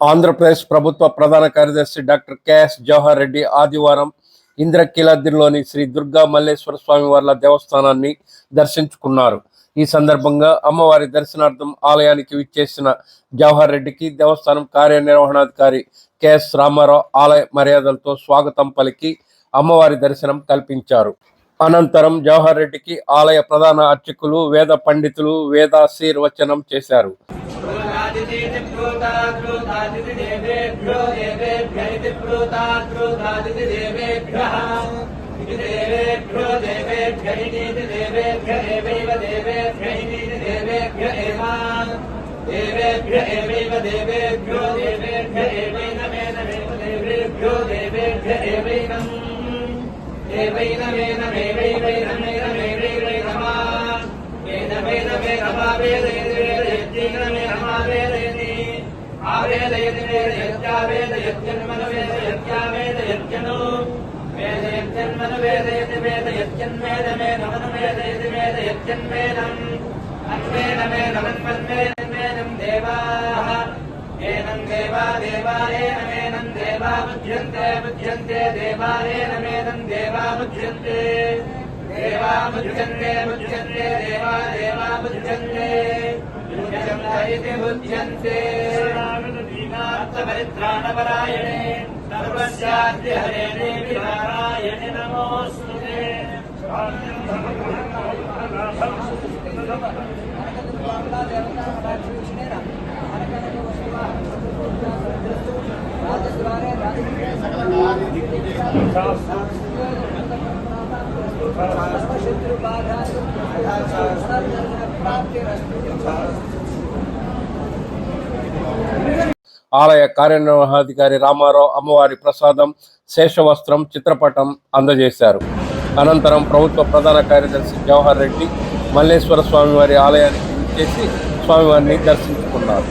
ఆంధ్రప్రదేశ్ ప్రభుత్వ ప్రధాన కార్యదర్శి డాక్టర్ కెఎస్ జవహర్ రెడ్డి ఆదివారం ఇంద్రకీలాద్రిలోని శ్రీ దుర్గా మల్లేశ్వర స్వామి వార్ల దేవస్థానాన్ని దర్శించుకున్నారు. ఈ సందర్భంగా అమ్మవారి దర్శనార్థం ఆలయానికి విచ్చేసిన జవహర్ రెడ్డికి దేవస్థానం కార్యనిర్వహణాధికారి కెఎస్ రామారావు ఆలయ మర్యాదలతో స్వాగతం పలికి అమ్మవారి దర్శనం కల్పించారు. అనంతరం జవహర్ రెడ్డికి ఆలయ ప్రధాన అర్చకులు వేద పండితులు వేదాశీర్వచనం చేశారు. प्रोता प्रोतादिति देवेभ्यो देवेभ्य इति प्रोता प्रोतादिति देवेभ्यः इति देवेभ्यो देवेभ्यो देवेभ्य एवैनमेनमेव देवेभ्यो देवेभ्य एवैनम्। एवैनमेनमेवैवैनमेनमेवैनमा वेदमेनमेनमा वेदय యజ్ఞన్మన వేద యది వేద యజ్ఞన్వేద మే నమన వేద యది వేద యజ్ఞన్వేదం దేవాః ఏనం దేవా దేవాయేన దేవా బుధ్యంతే బుధ్యంతే దేవాయేన దేవా బుధ్యంతే దేవా బుధ్యంతే బుధ్యంతే దేవా దేవా బుధ్యంతే इति बुध्यन्ते श्रीनाथपरित्राणपरायणे सर्वस्याद्य हरे देवि नारायणे नमोऽस्तु सर्वशत्रुबाधा प्राप्तिरस्तु ఆలయ కార్యనిర్వహణాధికారి రామారావు అమ్మవారి ప్రసాదం శేషవస్త్రం చిత్రపటం అందజేశారు. అనంతరం ప్రభుత్వ ప్రధాన కార్యదర్శి జవహర్ రెడ్డి మల్లేశ్వర స్వామివారి ఆలయానికి విచ్చేసి స్వామివారిని దర్శించుకున్నారు.